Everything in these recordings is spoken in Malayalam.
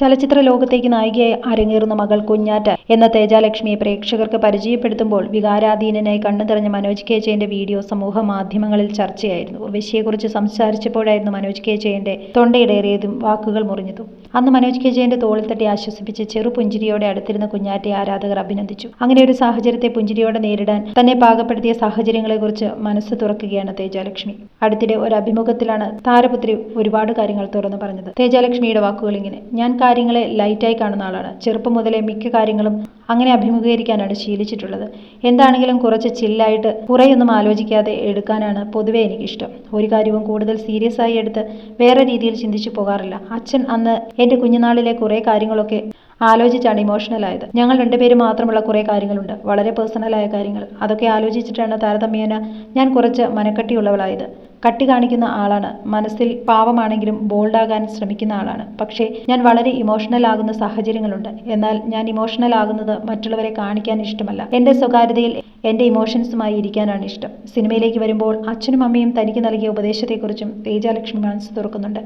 ചലച്ചിത്ര ലോകത്തേക്ക് നായികയായി അരങ്ങേറുന്ന മകൾ കുഞ്ഞാറ്റ എന്ന തേജാലക്ഷ്മിയെ പ്രേക്ഷകർക്ക് പരിചയപ്പെടുത്തുമ്പോൾ വികാരാധീനനായി കണ്ണു നിറഞ്ഞ മനോജ് കെ ജയന്റെ വീഡിയോ സമൂഹ മാധ്യമങ്ങളിൽ ചർച്ചയായിരുന്നു. ഉർവശിയെക്കുറിച്ച് സംസാരിച്ചപ്പോഴായിരുന്നു മനോജ് കെ ജയന്റെ തൊണ്ടയിടേറിയതും വാക്കുകൾ മുറിഞ്ഞതും. അന്ന് മനോജ് കെ ജയന്റെ തോളിൽ തട്ടി ആശ്വസിപ്പിച്ച് ചെറു പുഞ്ചിരിയോടെ അടുത്തിരുന്ന കുഞ്ഞാറ്റയെ ആരാധകർ അഭിനന്ദിച്ചു. അങ്ങനെ ഒരു സാഹചര്യത്തെ പുഞ്ചിരിയോടെ നേരിടാൻ തന്നെ പാകപ്പെടുത്തിയ സാഹചര്യങ്ങളെക്കുറിച്ച് മനസ്സ് തുറക്കുകയാണ് തേജാലക്ഷ്മി. അടുത്തിടെ ഒരു അഭിമുഖത്തിലാണ് താരപുത്രി ഒരുപാട് കാര്യങ്ങൾ തുറന്നു പറഞ്ഞത്. തേജാലക്ഷ്മിയുടെ വാക്കുകൾ ഇങ്ങനെ ഞാൻ കാര്യങ്ങളെ ലൈറ്റായി കാണുന്ന ആളാണ്. ചെറുപ്പം മുതലേ മിക്ക കാര്യങ്ങളും അങ്ങനെ അഭിമുഖീകരിക്കാനാണ് ശീലിച്ചിട്ടുള്ളത്. എന്താണെങ്കിലും കുറച്ച് ചില്ലായിട്ട് കുറേയൊന്നും ആലോചിക്കാതെ എടുക്കാനാണ് പൊതുവേ എനിക്കിഷ്ടം. ഒരു കാര്യവും കൂടുതൽ സീരിയസ് ആയി എടുത്ത് വേറെ രീതിയിൽ ചിന്തിച്ചു പോകാറില്ല. അച്ഛൻ അന്ന് എന്റെ കുഞ്ഞുനാളിലെ കുറേ കാര്യങ്ങളൊക്കെ ആലോചിച്ചാണ് ഇമോഷണൽ ആയത്. ഞങ്ങൾ രണ്ടുപേരും മാത്രമുള്ള കുറേ കാര്യങ്ങളുണ്ട്. വളരെ പേഴ്സണലായ കാര്യങ്ങൾ. അതൊക്കെ ആലോചിച്ചിട്ടാണ് താരതമ്യേന ഞാൻ കുറച്ച് മനക്കട്ടിയുള്ളവളായത്. കട്ടി കാണിക്കുന്ന ആളാണ്. മനസ്സിൽ പാവമാണെങ്കിലും ബോൾഡാകാൻ ശ്രമിക്കുന്ന ആളാണ്. പക്ഷേ ഞാൻ വളരെ ഇമോഷണൽ ആകുന്ന സാഹചര്യങ്ങളുണ്ട്. എന്നാൽ ഞാൻ ഇമോഷണൽ ആകുന്നത് മറ്റുള്ളവരെ കാണിക്കാൻ ഇഷ്ടമല്ല. എന്റെ സ്വകാര്യതയിൽ എന്റെ ഇമോഷൻസുമായി ഇരിക്കാനാണ് ഇഷ്ടം. സിനിമയിലേക്ക് വരുമ്പോൾ അച്ഛനും അമ്മയും തനിക്ക് നൽകിയ ഉപദേശത്തെക്കുറിച്ചും തേജാലക്ഷ്മി മനസ്സ് തുറക്കുന്നുണ്ട്.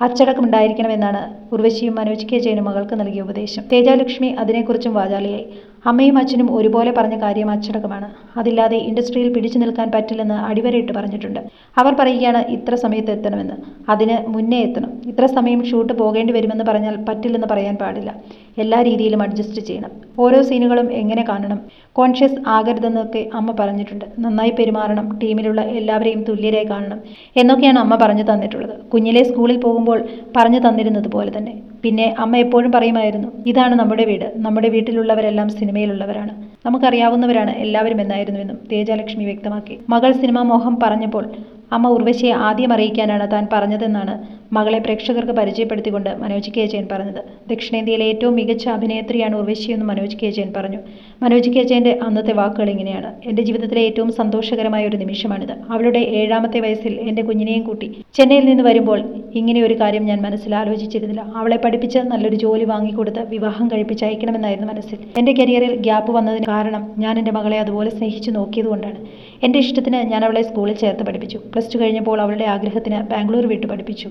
അച്ചടക്കം ഉണ്ടായിരിക്കണമെന്നാണ് ഉർവശിയും മനോജ് കെ ജയനും മകൾക്ക് നൽകിയ ഉപദേശം. തേജാലക്ഷ്മി അതിനെക്കുറിച്ചും വാചാലിയായി. അമ്മയും അച്ഛനും ഒരുപോലെ പറഞ്ഞ കാര്യം അച്ചടക്കമാണ്. അതില്ലാതെ ഇൻഡസ്ട്രിയിൽ പിടിച്ചു നിൽക്കാൻ പറ്റില്ലെന്ന് അടിവരയിട്ട് പറഞ്ഞിട്ടുണ്ട്. അവർ പറയുകയാണ് ഇത്ര സമയത്ത് എത്തണമെന്ന്. അതിന് മുന്നേ എത്തണം. ഇത്ര സമയം ഷൂട്ട് പോകേണ്ടി വരുമെന്ന് പറഞ്ഞാൽ പറ്റില്ലെന്ന് പറയാൻ പാടില്ല. എല്ലാ രീതിയിലും അഡ്ജസ്റ്റ് ചെയ്യണം. ഓരോ സീനുകളും എങ്ങനെ കാണണം? കോൺഷ്യസ് ആകരുതെന്നൊക്കെ അമ്മ പറഞ്ഞിട്ടുണ്ട്. നന്നായി പെരുമാറണം. ടീമിലുള്ള എല്ലാവരെയും തുല്യരായി കാണണം. എന്നൊക്കെയാണ് അമ്മ പറഞ്ഞു തന്നിട്ടുള്ളത്. കുഞ്ഞിലെ സ്കൂളിൽ പോകുമ്പോൾ പറഞ്ഞു തന്നിരുന്നത് പോലെ തന്നെ. പിന്നെ അമ്മ എപ്പോഴും പറയുമായിരുന്നു ഇതാണ് നമ്മുടെ വീട്. നമ്മുടെ വീട്ടിലുള്ളവരെല്ലാം സിനിമയിലുള്ളവരാണ്. നമുക്കറിയാവുന്നവരാണ് എല്ലാവരും എന്നായിരുന്നു എന്നും തേജാലക്ഷ്മി വ്യക്തമാക്കി. മകൾ സിനിമാ മോഹം പറഞ്ഞപ്പോൾ അമ്മ ഉർവശിയെ ആദ്യം അറിയിക്കാനാണ് താൻ പറഞ്ഞതെന്നാണ് മകളെ പ്രേക്ഷകർക്ക് പരിചയപ്പെടുത്തിക്കൊണ്ട് മനോജ് കെ. ജയൻ പറഞ്ഞത്. ദക്ഷിണേന്ത്യയിലെ ഏറ്റവും മികച്ച അഭിനേത്രിയാണ് ഉർവശിയെന്ന് മനോജ് കെ. ജയൻ പറഞ്ഞു. മനോജ് കെ. ജയന്റെ അന്നത്തെ വാക്കുകൾ ഇങ്ങനെയാണ്. എന്റെ ജീവിതത്തിലെ ഏറ്റവും സന്തോഷകരമായ ഒരു നിമിഷമാണിത്. അവളുടെ ഏഴാമത്തെ വയസ്സിൽ എന്റെ കുഞ്ഞിനെയും കൂട്ടി ചെന്നൈയിൽ നിന്ന് വരുമ്പോൾ ഇങ്ങനെ ഒരു കാര്യം ഞാൻ മനസ്സിൽ ആലോചിച്ചിരുന്നില്ല. അവളെ പഠിപ്പിച്ച് നല്ലൊരു ജോലി വാങ്ങിക്കൊടുത്ത് വിവാഹം കഴിപ്പിച്ച് അയക്കണമെന്നായിരുന്നു മനസ്സിൽ. എന്റെ കരിയറിൽ ഗ്യാപ്പ് വന്നതിന് കാരണം ഞാൻ എന്റെ മകളെ അതുപോലെ സ്നേഹിച്ചു നോക്കിയതുകൊണ്ടാണ്. എന്റെ ഇഷ്ടത്തിന് ഞാൻ അവളെ സ്കൂളിൽ ചേർത്ത് പഠിപ്പിച്ചു. പ്ലസ് ടു കഴിഞ്ഞപ്പോൾ അവളുടെ ആഗ്രഹത്തിന് ബാംഗ്ലൂർ വിട്ടു പഠിപ്പിച്ചു.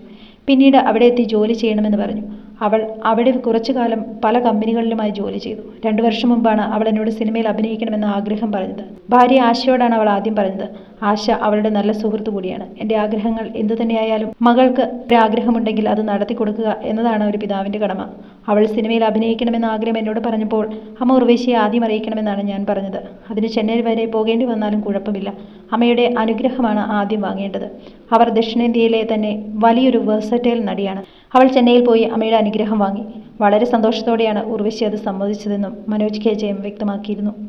പിന്നീട് അവിടെ എത്തി ജോലി ചെയ്യണമെന്ന് പറഞ്ഞു. അവൾ അവിടെ കുറച്ചു കാലം പല കമ്പനികളിലുമായി ജോലി ചെയ്തു. രണ്ടു വർഷം മുമ്പാണ് അവൾ എന്നോട് സിനിമയിൽ അഭിനയിക്കണമെന്ന ആഗ്രഹം പറഞ്ഞത്. ഭാര്യ ആശയോടാണ് അവൾ ആദ്യം പറഞ്ഞത്. ആശ അവളുടെ നല്ല സുഹൃത്തു കൂടിയാണ്. എന്റെ ആഗ്രഹങ്ങൾ എന്തു തന്നെയായാലും മകൾക്ക് ഒരു ആഗ്രഹമുണ്ടെങ്കിൽ അത് നടത്തി കൊടുക്കുക എന്നതാണ് ഒരു പിതാവിന്റെ കടമ. അവൾ സിനിമയിൽ അഭിനയിക്കണമെന്ന ആഗ്രഹം എന്നോട് പറഞ്ഞപ്പോൾ അമ്മ ഉർവേശിയെ ആദ്യം അറിയിക്കണമെന്നാണ് ഞാൻ പറഞ്ഞത്. അതിന് ചെന്നൈ വരെ പോകേണ്ടി വന്നാലും കുഴപ്പമില്ല. അമ്മയുടെ അനുഗ്രഹമാണ് ആദ്യം വാങ്ങേണ്ടത്. അവർ ദക്ഷിണേന്ത്യയിലെ തന്നെ വലിയൊരു വേഴ്സറ്റൈൽ നടിയാണ്. അവൾ ചെന്നൈയിൽ പോയി അമ്മയുടെ അനുഗ്രഹം വാങ്ങി. വളരെ സന്തോഷത്തോടെയാണ് ഉർവശി അത് സമ്മതിച്ചതെന്നും മനോജ് കെ ജയം വ്യക്തമാക്കിയിരുന്നു.